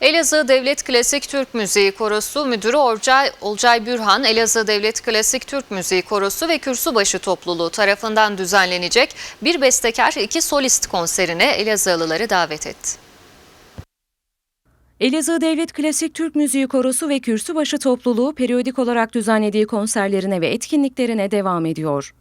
Elazığ Devlet Klasik Türk Müziği Korosu Müdürü Olcay, Olcay Bürhan, Elazığ Devlet Klasik Türk Müziği Korosu ve Kürsübaşı topluluğu tarafından düzenlenecek bir bestekar iki solist konserine Elazığlıları davet etti. Elazığ Devlet Klasik Türk Müziği Korosu ve Kürsübaşı topluluğu periyodik olarak düzenlediği konserlerine ve etkinliklerine devam ediyor.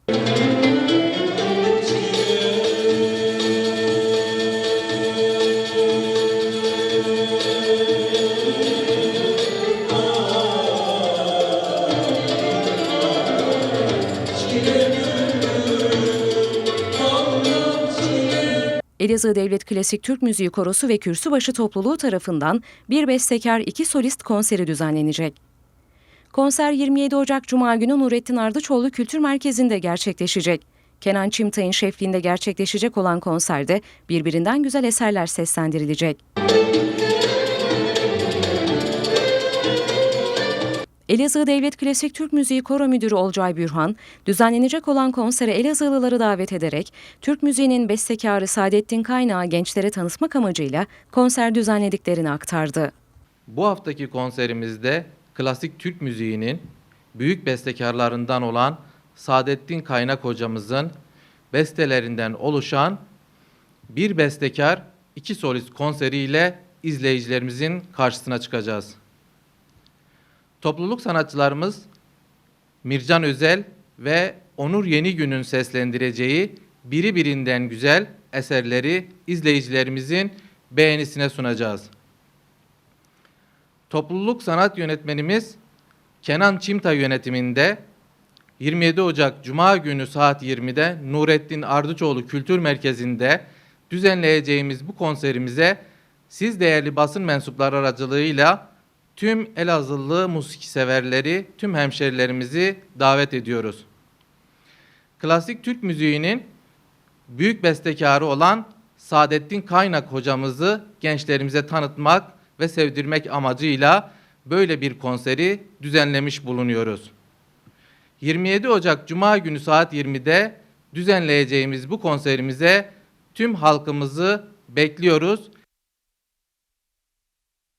Elazığ Devlet Klasik Türk Müziği Korosu ve Kürsübaşı topluluğu tarafından bir bestekar iki solist konseri düzenlenecek. Konser 27 Ocak Cuma günü Nurettin Ardıçoğlu Kültür Merkezi'nde gerçekleşecek. Kenan Çimtay'ın şefliğinde gerçekleşecek olan konserde birbirinden güzel eserler seslendirilecek. Elazığ Devlet Klasik Türk Müziği Koro Müdürü Olcay Bürhan, düzenlenecek olan konsere Elazığlıları davet ederek Türk müziğinin bestekarı Saadettin Kaynağı gençlere tanıtmak amacıyla konser düzenlediklerini aktardı. Bu haftaki konserimizde klasik Türk müziğinin büyük bestekarlarından olan Saadettin Kaynak hocamızın bestelerinden oluşan bir bestekar, iki solist konseriyle izleyicilerimizin karşısına çıkacağız. Topluluk sanatçılarımız Mircan Özel ve Onur Yenigün'ün seslendireceği biri birinden güzel eserleri izleyicilerimizin beğenisine sunacağız. Topluluk sanat yönetmenimiz Kenan Çimtay yönetiminde 27 Ocak Cuma günü saat 20'de Nurettin Ardıçoğlu Kültür Merkezi'nde düzenleyeceğimiz bu konserimize siz değerli basın mensupları aracılığıyla tüm Elazığlı musiki severleri, tüm hemşerilerimizi davet ediyoruz. Klasik Türk müziğinin büyük bestekarı olan Saadettin Kaynak hocamızı gençlerimize tanıtmak ve sevdirmek amacıyla böyle bir konseri düzenlemiş bulunuyoruz. 27 Ocak Cuma günü saat 20'de düzenleyeceğimiz bu konserimize tüm halkımızı bekliyoruz